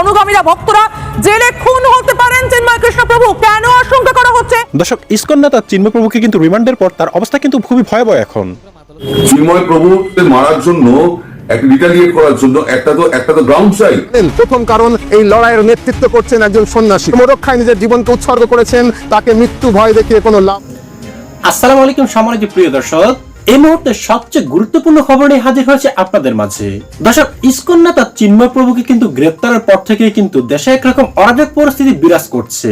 অনুগামীরা ভক্তরা জেলে খুন হতে পারেন চিন্ময় কৃষ্ণ প্রভু। কেন আশঙ্কা করা হচ্ছে? দর্শক ইস্কন নেতা চিন্ময় প্রভুকে কিন্তু রিমান্ডের পর তার অবস্থা কিন্তু খুবই ভয়াবহ এখন। চিন্ময় প্রভুকে মারার জন্য রিটালিয়েট করার জন্য একটা তো একটা তো গ্রাউন্ড চাই প্রথম কারণ এই লড়াইয়ের নেতৃত্ব করছেন একজন সন্ন্যাসী। রক্ষায় নিজের জীবনকে উৎসর্গ করেছেন তাকে মৃত্যু ভয় দেখিয়ে কোনো লাভ আসসালামু আলাইকুম সম্মানিত প্রিয় দর্শক। এই মুহূর্তে সবচেয়ে গুরুত্বপূর্ণ খবর নিয়ে হাজির হয়েছে আপনাদের মাঝে। দর্শক, ইস্কন নেতা চিন্ময় প্রভুকে কিন্তু গ্রেপ্তারের পর থেকে কিন্তু দেশে একরকম অরাজক পরিস্থিতি বিরাজ করছে।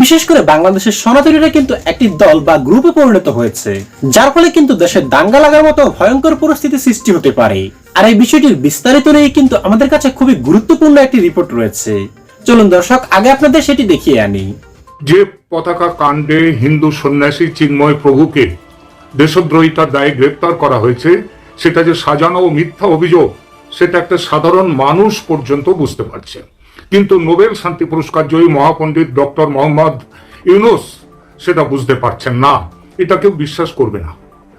বিশেষ করে বাংলাদেশের সনাতনীরা কিন্তু একটি দল বা গ্রুপে পরিণত হয়েছে, যার ফলে কিন্তু দেশে দাঙ্গা লাগার মতো ভয়ঙ্কর পরিস্থিতি সৃষ্টি হতে পারে। আর এই বিষয়টির বিস্তারিত নিয়ে কিন্তু আমাদের কাছে খুবই গুরুত্বপূর্ণ একটি রিপোর্ট রয়েছে। চলুন দর্শক, আগে আপনাদের সেটি দেখিয়ে আনি। যে পতাকা কাণ্ডে হিন্দু সন্ন্যাসী চিন্ময় প্রভুকে দেশদ্রোহিতার দায়ে গ্রেপ্তার করা হয়েছে, সেটা যে সাজানো ও মিথ্যা অভিযোগ, সেটা একটা সাধারণ মানুষ পর্যন্ত বুঝতে পারছে। কিন্তু নোবেল শান্তি পুরস্কার জয়ী মহাপণ্ডিত ডক্টর মোহাম্মদ ইউনুস সেটা বুঝতে পারছেন না। এটা কেউ বিশ্বাস করবে না।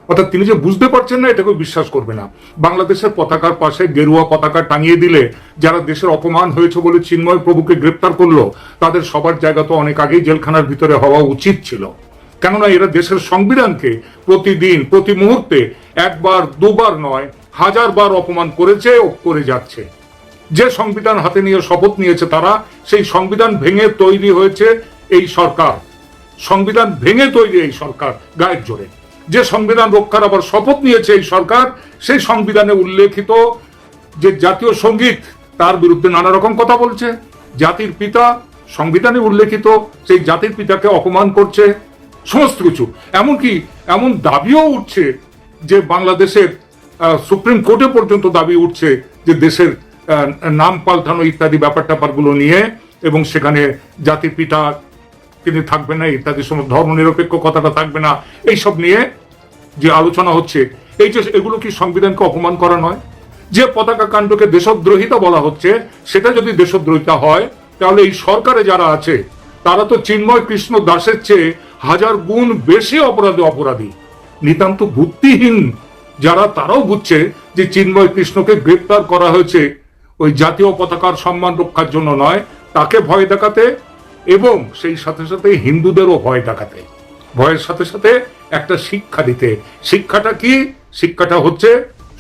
অর্থাৎ তিনি যে বুঝতে পারছেন না, এটা কেউ বিশ্বাস করবে না। বাংলাদেশের পতাকার পাশে গেরুয়া পতাকা টাঙিয়ে দিলে, যারা দেশের অপমান হয়েছে বলে চিন্ময় প্রভুকে গ্রেপ্তার করল, তাদের সবার জায়গা তো অনেক আগেই জেলখানার ভিতরে হওয়া উচিত ছিল। কেননা এরা দেশের সংবিধানকে প্রতিদিন, প্রতি মুহূর্তে একবার, দুবার নয়, হাজার বার অপমান করেছে ও করে যাচ্ছে। যে সংবিধান হাতে নিয়ে শপথ নিয়েছে তারা, সেই সংবিধান ভেঙে তৈরি হয়েছে এই সরকার। সংবিধান ভেঙে তৈরি এই সরকার, গায়ের জোরে। যে সংবিধান রক্ষার আবার শপথ নিয়েছে এই সরকার, সেই সংবিধানে উল্লেখিত যে জাতীয় সংগীত, তার বিরুদ্ধে নানা রকম কথা বলছে। জাতির পিতা, সংবিধানে উল্লেখিত, সেই জাতির পিতাকে অপমান করছে। সমস্ত কিছু। এমনকি এমন দাবিও উঠছে যে বাংলাদেশের সুপ্রিম কোর্টে পর্যন্ত দাবি উঠছে যে দেশের নাম পাল্টানো ইত্যাদি ব্যাপার ট্যাপারগুলো নিয়ে এবং সেখানে জাতির পিতা তিনি থাকবে না, ইত্যাদি সময় ধর্ম নিরপেক্ষ কথাটা থাকবে না, এইসব নিয়ে যে আলোচনা হচ্ছে, এই যে এগুলো কি সংবিধানকে অপমান করা নয়? যে পতাকা কাণ্ডকে দেশদ্রোহিতা বলা হচ্ছে, সেটা যদি দেশদ্রোহিতা হয়, তাহলে এই সরকারে যারা আছে, তারা তো চিন্ময় কৃষ্ণ দাসের চেয়ে হাজার গুণ বেশি অপরাধী অপরাধী। নিতান্ত বুদ্ধিহীন যারা তারাও বুঝছে যে চিন্ময় কৃষ্ণকে গ্রেপ্তার করা হয়েছে ওই জাতীয় পতাকার সম্মান রক্ষার জন্য নয়, তাকে ভয় দেখাতে এবং সেই সাথে সাথে হিন্দুদেরও ভয় দেখাতে। ভয়ের সাথে সাথে একটা শিক্ষা দিতে। শিক্ষাটা কি? শিক্ষাটা হচ্ছে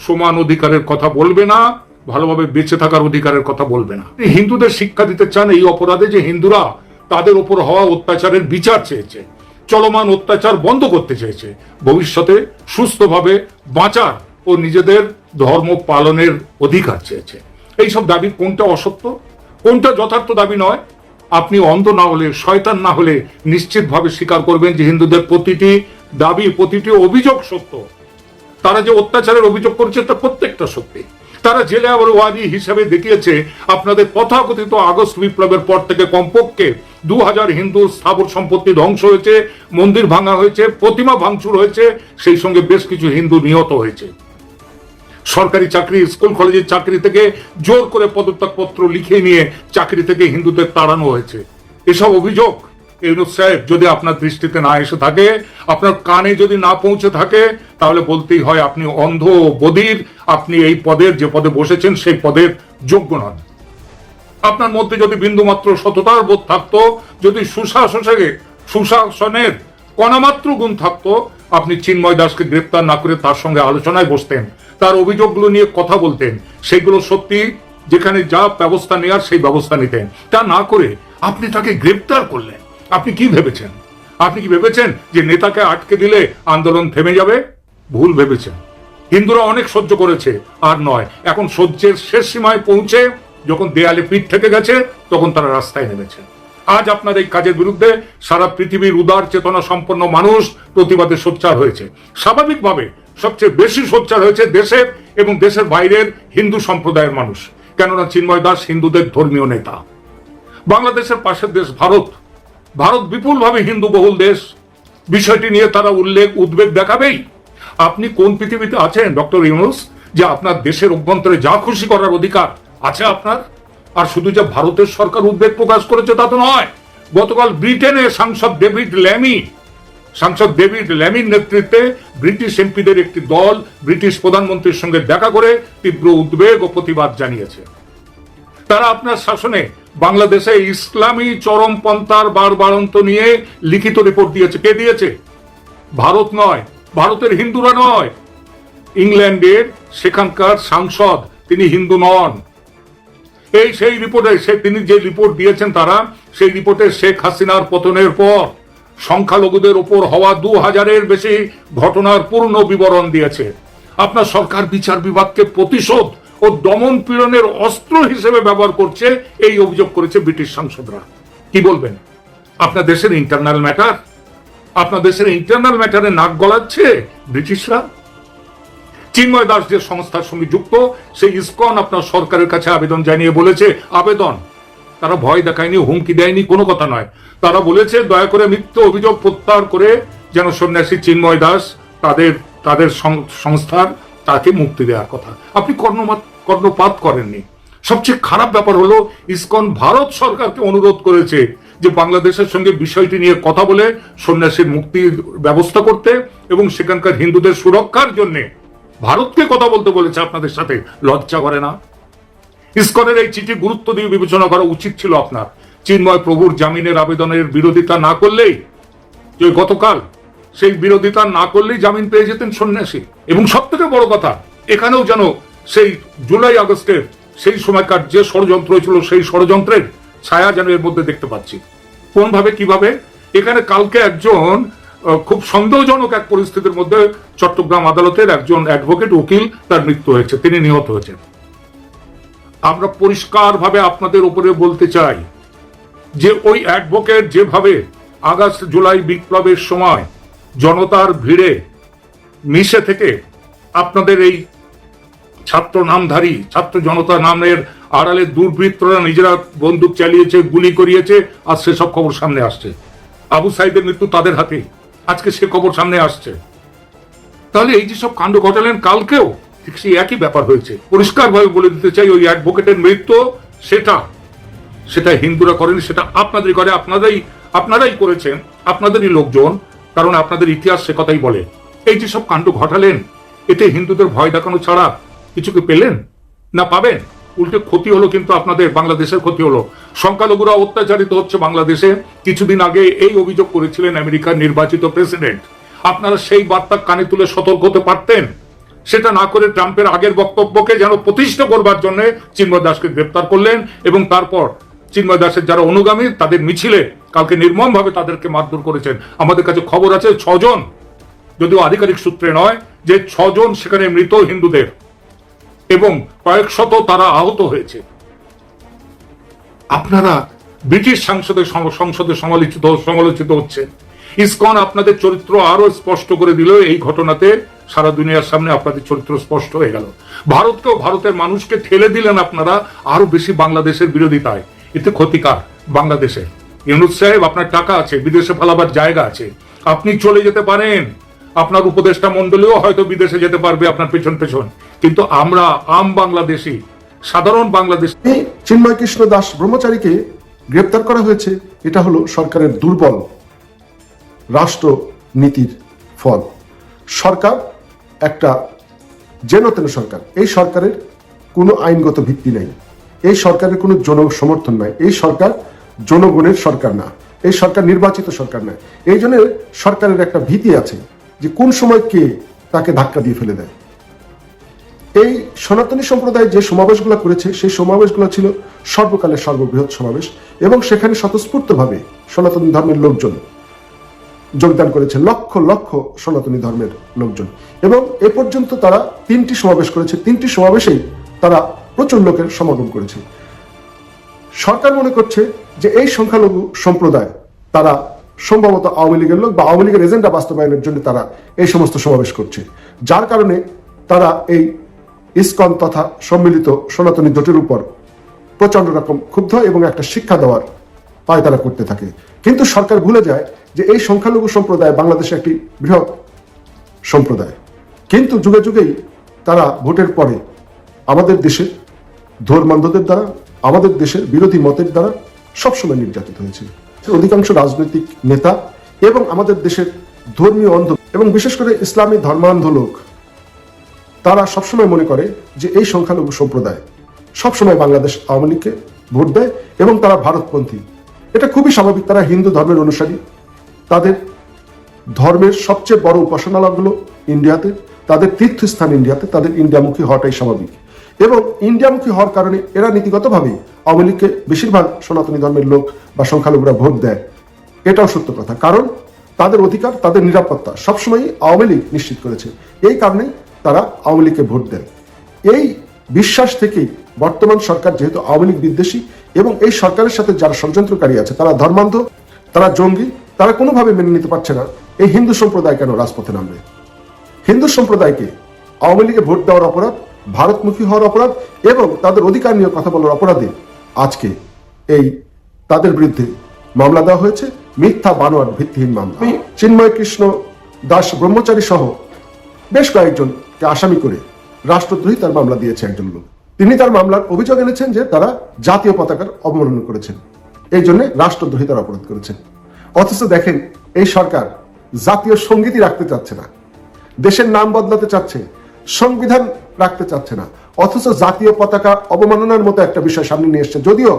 সমান অধিকারের কথা বলবে না, ভালোভাবে বেঁচে থাকার অধিকারের কথা বলবে না। হিন্দুদের শিক্ষা দিতে চান এই অপরাধে যে হিন্দুরা তাদের উপর হওয়া অত্যাচারের বিচার চেয়েছে। চলমান অত্যাচার বন্ধ করতে চেয়েছে। ভবিষ্যতে সুস্থভাবে বাঁচার ও নিজেদের ধর্ম পালনের অধিকার চেয়েছে। এইসব দাবি কোনটা অসত্য? কোনটা যথার্থ দাবি নয়? আপনি অন্ধ না হলে, শয়তান না হলে নিশ্চিতভাবে স্বীকার করবেন যে হিন্দুদের প্রতিটি দাবি, প্রতিটি অভিযোগ সত্য। তারা যে অত্যাচারের অভিযোগ করছে, তা প্রত্যেকটা সত্যি। তারা জেলে আবার ওয়াদি হিসাবে দেখিয়েছে, আপনাদের তথাকথিত আগস্ট বিপ্লবের পর থেকে কমপক্ষে দু হাজার হিন্দু স্থাবর সম্পত্তি ধ্বংস হয়েছে, মন্দির ভাঙা হয়েছে, প্রতিমা ভাঙচুর হয়েছে, সেই সঙ্গে বেশ কিছু হিন্দু নিহত হয়েছে। সরকারি চাকরি, স্কুল, কলেজের চাকরি থেকে জোর করে পদত্যাগপত্র লিখে নিয়ে চাকরি থেকে হিন্দুদের তাড়ানো হয়েছে। এসব অভিযোগ ইউনুস সাহেব, যদি আপনার দৃষ্টিতে না এসে থাকে, আপনার কানে যদি না পৌঁছে থাকে, তাহলে বলতেই হয় আপনি অন্ধ বধির আপনি এই পদের, যে পদে বসেছেন, সেই পদের যোগ্য নন। আপনার মধ্যে যদি বিন্দুমাত্র সততার বোধ থাকতো, যদি সুশাসনে সুশাসনের কণামাত্র গুণ থাকতো, আপনি চিন্ময় দাসকে গ্রেপ্তার না করে তার সঙ্গে আলোচনায় বসতেন, তার অভিযোগগুলো নিয়ে কথা বলতেন, সেগুলো সত্যি যেখানে যা ব্যবস্থা নেওয়ার সেই ব্যবস্থা নিতেন। তা না করে আপনি তাকে গ্রেপ্তার করলেন। আপনি কি ভেবেছেন? আপনি কি ভেবেছেন যে নেতাকে আটকে দিলে আন্দোলন থেমে যাবে? ভুল ভেবেছেন। হিন্দুরা অনেক সহ্য করেছে, আর নয়। এখন সহ্যের শেষ সীমায় পৌঁছে যখন দেয়ালে পিঠ থেকে গেছে, তখন তারা রাস্তায় নেমেছে। আজ আপনার এই কাজের বিরুদ্ধে সারা পৃথিবীর উদার চেতনা সম্পন্ন মানুষ প্রতিবাদে সোচ্চার হয়েছে। স্বাভাবিকভাবে সবচেয়ে বেশি সোচ্চার হয়েছে দেশের এবং দেশের বাইরের হিন্দু সম্প্রদায়ের মানুষ। কেননা চিন্ময় দাস হিন্দুদের ধর্মীয় নেতা। বাংলাদেশের পাশের দেশ ভারত ভারত বিপুলভাবে হিন্দু বহুল দেশ। বিষয়টি নিয়ে তারা উল্লেখ, উদ্বেগ দেখাবেই। আপনি কোন পৃথিবীতে আছেন, ডক্টর ইউনুস, যে আপনার দেশের অভ্যন্তরে যা খুশি করার অধিকার আছে আপনার? আর শুধু যে ভারতের সরকার উদ্বেগ প্রকাশ করেছে তা তো নয়, গতকাল ব্রিটেনে সাংসদ ডেভিড ল্যামি, সাংসদ ডেভিড ল্যামির নেতৃত্বে ব্রিটিশ এমপিদের একটি দল ব্রিটিশ প্রধানমন্ত্রীর সঙ্গে দেখা করে তীব্র উদ্বেগ ও প্রতিবাদ জানিয়েছে। তারা আপনার শাসনে বাংলাদেশে ইসলামী চরমপন্থার বারবারন্ত নিয়ে লিখিত রিপোর্ট দিয়েছে। কে দিয়েছে? ভারত নয়, ভারতের হিন্দুরা নয়। ইংল্যান্ডের সেখানকার সাংসদ তিনি হিন্দু নন। এই সেই রিপোর্টে সে তিনি যে রিপোর্ট দিয়েছেন তারা, সেই রিপোর্টে শেখ হাসিনার পতনের পর সংখ্যালঘুদের ওপর হওয়া দু হাজারের বেশি ঘটনার পূর্ণ বিবরণ দিয়েছে। আপনার সরকার বিচার বিভাগকে প্রতিশোধ ও দমন পীড়নের অস্ত্র হিসেবে ব্যবহার করছে, এই অভিযোগ করেছে ব্রিটিশ সাংসদরা। কি বলবেন? আপনার দেশের ইন্টারনাল ম্যাটার আপনার দেশের ইন্টারনাল ম্যাটারে নাক গলাচ্ছে ব্রিটিশরা? চিন্ময় দাস যে সংস্থার সঙ্গে যুক্ত, সেই ইসকন আপনার সরকারের কাছে আবেদন জানিয়ে বলেছে, আবেদন। তারা ভয় দেখায়নি, হুমকি দেয়নি, কোনো কথা নয়। তারা বলেছে, দয়া করে মিথ্যে অভিযোগ প্রত্যাহার করে যেন সন্ন্যাসী চিন্ময় দাস তাদের তাদের সংস্থার তাকে মুক্তি দেওয়ার কথা। আপনি কর্ণপাত কর্ণপাত করেননি। সবচেয়ে খারাপ ব্যাপার হলো, ইসকন ভারত সরকারকে অনুরোধ করেছে যে বাংলাদেশের সঙ্গে বিষয়টি নিয়ে কথা বলে সন্ন্যাসীর মুক্তির ব্যবস্থা করতে এবং সেখানকার হিন্দুদের সুরক্ষার জন্যে ভারতকে কথা বলতে বলেছে আপনাদের সাথে। লজ্জা করে না? ইসকনের এই চিঠি গুরুত্ব দিয়ে বিবেচনা করা উচিত ছিল আপনার। চিন্ময় প্রভুর জামিনের আবেদনের বিরোধিতা না করলেই যে গতকাল সেই বিরোধিতা না করলেই জামিন পেয়ে যেতেন সন্ন্যাসী। এবং সব থেকে বড় কথা, এখানেও যেন সেই জুলাই আগস্টের সেই সময়কার যে ষড়যন্ত্র ছিল সেই ষড়যন্ত্রের ছায়া যেন এর মধ্যে দেখতে পাচ্ছি। কোনভাবে, কীভাবে? এখানে কালকে একজন খুব সন্দেহজনক এক পরিস্থিতির মধ্যে চট্টগ্রাম আদালতের একজন অ্যাডভোকেট, উকিল, তার মৃত্যু হয়েছে। তিনি নিহত হয়েছেন। আমরা পরিষ্কারভাবে আপনাদের উপরে বলতে চাই যে ওই অ্যাডভোকেট যেভাবে আগস্ট, জুলাই বিপ্লবের সময় জনতার ভিড়ে মিশে থেকে আপনাদের এই ছাত্র নামধারী, ছাত্র জনতা নামের আড়ালে দুর্বৃত্তরা নিজেরা বন্দুক চালিয়েছে, গুলি করিয়েছে আর সেসব খবর সামনে আসছে। আবু সাইদের মৃত্যু তাদের হাতে আজকে সে খবর সামনে আসছে। তাহলে এই যে সব কাণ্ড ঘটালেন, কালকেও ঠিক সেই একই ব্যাপার হয়েছে। পরিষ্কারভাবে বলে দিতে চাই, ওই অ্যাডভোকেটের মৃত্যু সেটা সেটা হিন্দুরা করেনি, সেটা আপনাদেরই করে, আপনারাই আপনারাই করেছেন, আপনাদেরই লোকজন। কারণ আপনাদের ইতিহাস সে কথাই বলে। এই যে সব কাণ্ড ঘটালেন, এতে হিন্দুদের ভয় দেখানো ছাড়া কিছু কি পেলেন? না পাবেন? উল্টে ক্ষতি হলো কিন্তু আপনাদের, বাংলাদেশের ক্ষতি হলো। সংখ্যালঘুরা অত্যাচারিত হচ্ছে বাংলাদেশে। কিছুদিন আগে এই অভিযোগ করেছিলেন আমেরিকার নির্বাচিত প্রেসিডেন্ট। আপনারা সেই বার্তা কানে তুলে সতর্ক হতে পারতেন? সেটা না করে ট্রাম্পের আগের বক্তব্যকে যেন প্রতিষ্ঠা করবার জন্য চিন্ময় দাসকে গ্রেপ্তার করলেন এবং তারপর চিন্ময় দাসের যারা অনুগামী, তাদের মিছিলে কালকে নির্মমভাবে তাদেরকে মারধর করেছেন। আমাদের কাছে খবর আছে ছজন, যদিও আধিকারিক সূত্রে নয়, যে ছজন সেখানে মৃত হিন্দুদের। এবং কয়েক শত তারা আহত হয়েছে। আপনারা ব্রিটিশ সংসদে সম- সংসদে সমালোচিত সমালোচিত হচ্ছে ইসকন, আপনাদের চরিত্র আরও স্পষ্ট করে দিল এই ঘটনাতে। সারা দুনিয়ার সামনে আপনাদের চরিত্র স্পষ্ট হয়ে গেল। ভারতকেও ভারতের মানুষকে ঠেলে দিলেন আপনারা আরও বেশি বাংলাদেশের বিরোধিতায়। এতে ক্ষতিকার বাংলাদেশের ইউনুস সাহেব, আপনার টাকা আছে, বিদেশে ফেলাবার জায়গা আছে। আপনি চলে যেতে পারেন। আপনার উপদেষ্টা মন্ডলীও হয়তো বিদেশে যেতে পারবে আপনার পেছন পেছন। কিন্তু আমরা, আম বাংলাদেশি, সাধারণ বাংলাদেশ চিন্ময় কৃষ্ণ দাস ব্রহ্মচারীকে গ্রেপ্তার করা হয়েছে। এটা হলো সরকারের দুর্বল রাষ্ট্র নীতির ফল। সরকার একটা যেন তেন সরকার। এই সরকারের কোনো আইনগত ভিত্তি নেই। এই সরকারের কোনো জন সমর্থন নাই। এই সরকার জনগণের সরকার না। এই সরকার নির্বাচিত সরকার না। এই জন্য সরকারের একটা ভীতি আছে যে কোন সময় কে তাকে ধাক্কা দিয়ে ফেলে দেয়। এই সনাতনী সম্প্রদায় যে সমাবেশগুলো করেছে, সেই সমাবেশগুলো ছিল সর্বকালের সর্ববৃহৎ সমাবেশ এবং সেখানে স্বতঃস্ফূর্তভাবে সনাতনী ধর্মের লোকজন যোগদান করেছে, লক্ষ লক্ষ সনাতনী ধর্মের লোকজন। এবং এ পর্যন্ত তারা তিনটি সমাবেশ করেছে। তিনটি সমাবেশেই তারা প্রচুর লোকের সমাগম করেছে। সরকার মনে করছে যে এই সংখ্যালঘু সম্প্রদায়, তারা সম্ভবত আওয়ামী লীগের লোক বা আওয়ামী লীগের এজেন্ডা বাস্তবায়নের জন্য তারা এই সমস্ত সমাবেশ করছে। যার কারণে তারা এই ইসকন তথা সম্মিলিত সনাতনী জোটের উপর প্রচণ্ড রকম ক্ষুব্ধ এবং একটা শিক্ষা দেওয়ার পায় তারা করতে থাকে। কিন্তু সরকার ভুলে যায় যে এই সংখ্যালঘু সম্প্রদায় বাংলাদেশে একটি বৃহৎ সম্প্রদায়। কিন্তু যুগে যুগেই তারা ভোটের পরে আমাদের দেশের ধর্মান্ধদের দ্বারা, আমাদের দেশের বিরোধী মতের দ্বারা সবসময় নির্যাতিত হয়েছে। অধিকাংশ রাজনৈতিক নেতা এবং আমাদের দেশের ধর্মীয় অন্ধ এবং বিশেষ করে ইসলামী ধর্মান্ধ লোক, তারা সবসময় মনে করে যে এই সংখ্যালঘু সম্প্রদায় সবসময় বাংলাদেশ আওয়ামী লীগকে ভোট দেয় এবং তারা ভারতপন্থী। এটা খুবই স্বাভাবিক, তারা হিন্দু ধর্মের অনুসারী। তাদের ধর্মের সবচেয়ে বড় উপাসনালয়গুলো ইন্ডিয়াতে, তাদের তীর্থস্থান ইন্ডিয়াতে, তাদের ইন্ডিয়ামুখী হওয়াটাই স্বাভাবিক। এবং ইন্ডিয়ামুখী হওয়ার কারণে এরা নীতিগতভাবেই আওয়ামী লীগকে বেশিরভাগ সনাতনী ধর্মের লোক বা সংখ্যালঘুরা ভোট দেয়। এটাও সত্য কথা। কারণ তাদের অধিকার, তাদের নিরাপত্তা সবসময়ই আওয়ামী লীগ নিশ্চিত করেছে। এই কারণেই তারা আওয়ামী লীগকে ভোট দেয়। এই বিশ্বাস থেকেই বর্তমান সরকার যেহেতু আওয়ামী লীগ বিদ্বেষী এবং এই সরকারের সাথে যারা ষড়যন্ত্রকারী আছে, তারা ধর্মান্ধ, তারা জঙ্গি, তারা কোনোভাবে মেনে নিতে পারছে না। এই হিন্দু সম্প্রদায় কেন রাজপথে নামবে? হিন্দু সম্প্রদায়কে আওয়ামী লীগে ভোট দেওয়ার অপরাধ ভারতমুখী হওয়ার অপরাধ এবং তাদের অধিকার নিয়ে কথা বলার অপরাধে আজকে এই তাদের বিরুদ্ধে মামলা দেওয়া হয়েছে। মিথ্যা বানোয়ার ভিত্তিহীন মামলা। চিন্ময় কৃষ্ণ দাস ব্রহ্মচারী সহ বেশ কয়েকজনকে আসামি করে রাষ্ট্রদ্রোহিতার মামলা দিয়েছে একজন লোক। তিনি তার মামলার অভিযোগ এনেছেন যে তারা জাতীয় পতাকার অবমাননা করেছেন। এই জন্য রাষ্ট্রদ্রোহিতার অপরাধ করেছেন। অথচ দেখেন এই সরকার জাতীয় সঙ্গীতই রাখতে চাচ্ছে না। দেশের নাম বদলাতে চাচ্ছে সংবিধান রাখতে চাচ্ছে না। অথচ জাতীয় পতাকা অবমাননার মতো একটা বিষয় সামনে নিয়ে এসছে। যদিও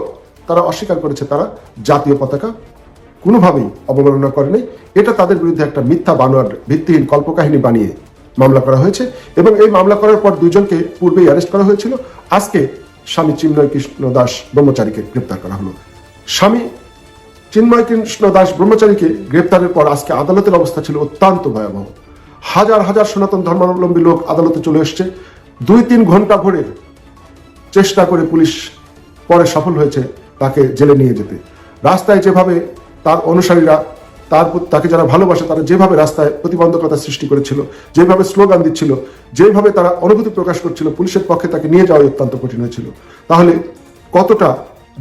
তারা অস্বীকার করেছে তারা জাতীয় পতাকা কোনোভাবেই অবমাননা করেনি। এটা তাদের বিরুদ্ধে একটা মিথ্যা বানোয়ার, ভিত্তিহীন কল্পকাহিনী বানিয়ে মামলা করা হয়েছে এবং এই মামলা করার পর দুজনকে পূর্বেই অ্যারেস্ট করা হয়েছিল। আজকে স্বামী চিন্ময় কৃষ্ণ দাস ব্রহ্মচারীকে গ্রেপ্তার করা হলো। স্বামী চিন্ময় কৃষ্ণ দাস ব্রহ্মচারীকে গ্রেপ্তারের পর আজকে আদালতের অবস্থা ছিল অত্যন্ত ভয়াবহ। হাজার হাজার সনাতন ধর্মাবলম্বী লোক আদালতে চলে এসছে। দুই তিন ঘণ্টা ভরে চেষ্টা করে পুলিশ পরে সফল হয়েছে তাকে জেলে নিয়ে যেতে। রাস্তায় যেভাবে তার অনুসারীরা, তার তাকে যারা ভালোবাসে, তারা যেভাবে রাস্তায় প্রতিবন্ধকতা সৃষ্টি করেছিল, যেভাবে স্লোগান দিচ্ছিল, যেভাবে তারা অনুভূতি প্রকাশ করছিল, পুলিশের পক্ষে তাকে নিয়ে যাওয়া অত্যন্ত কঠিন হয়েছিল। তাহলে কতটা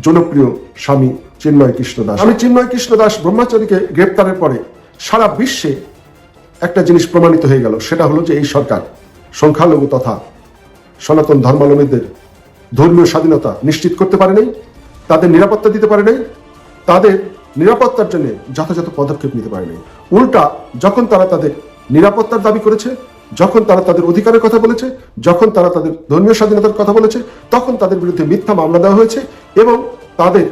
জনপ্রিয় স্বামী চিন্ময় কৃষ্ণ দাস আমি চিন্ময় কৃষ্ণ দাস ব্রহ্মচারীকে গ্রেপ্তারের পরে সারা বিশ্বে একটা জিনিস প্রমাণিত হয়ে গেল, সেটা হলো যে এই সরকার সংখ্যালঘু তথা সনাতন ধর্মাবলম্বীদের ধর্মীয় স্বাধীনতা নিশ্চিত করতে পারে নাই, তাদের নিরাপত্তা দিতে পারে নাই, তাদের নিরাপত্তার জন্য যথাযথ পদক্ষেপ নিতে পারে নাই। উল্টা, যখন তারা তাদের নিরাপত্তার দাবি করেছে, যখন তারা তাদের অধিকারের কথা বলেছে, যখন তারা তাদের ধর্মীয় স্বাধীনতার কথা বলেছে, তখন তাদের বিরুদ্ধে মিথ্যা মামলা দেওয়া হয়েছে এবং তাদের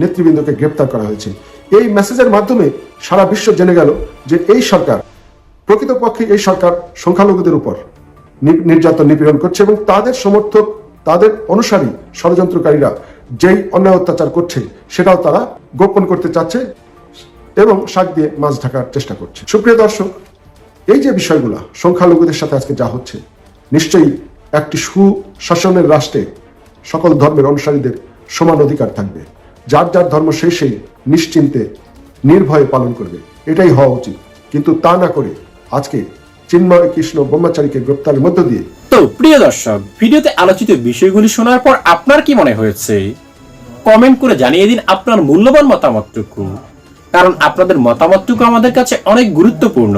নেতৃবৃন্দকে গ্রেপ্তার করা হয়েছে। এই মেসেজের মাধ্যমে সারা বিশ্ব জেনে গেল যে এই সরকার প্রকৃতপক্ষে এই সরকার সংখ্যালঘুদের উপর নির্যাতন নিপীড়ন করছে এবং তাদের সমর্থক, তাদের অনুসারী ষড়যন্ত্রকারীরা যেই অন্যায় অত্যাচার করছে, সেটাও তারা গোপন করতে চাচ্ছে এবং শাক দিয়ে মাছ ঢাকার চেষ্টা করছে। সুপ্রিয় দর্শক, এই যে বিষয়গুলো, সংখ্যালঘুদের সাথে আজকে যা হচ্ছে, নিশ্চয়ই একটি সুশাসনের রাষ্ট্রে সকল ধর্মের অনুসারীদের সমান অধিকার থাকবে। যার যার ধর্ম সেই সেই নিশ্চিন্তে, নির্ভয়ে পালন করবে। এটাই হওয়া উচিত। কিন্তু তা না করে আজকে চিন্ময় কৃষ্ণ ব্রহ্মচারীকে গ্রেপ্তারের মধ্য দিয়ে। তো প্রিয় দর্শক, ভিডিওতে আলোচিত বিষয়গুলি শোনার পর আপনার কি মনে হয়েছে? কমেন্ট করে জানিয়ে দিন আপনার মূল্যবান মতামতটুকু, কারণ আপনাদের মতামতটুকু আমাদের কাছে অনেক গুরুত্বপূর্ণ।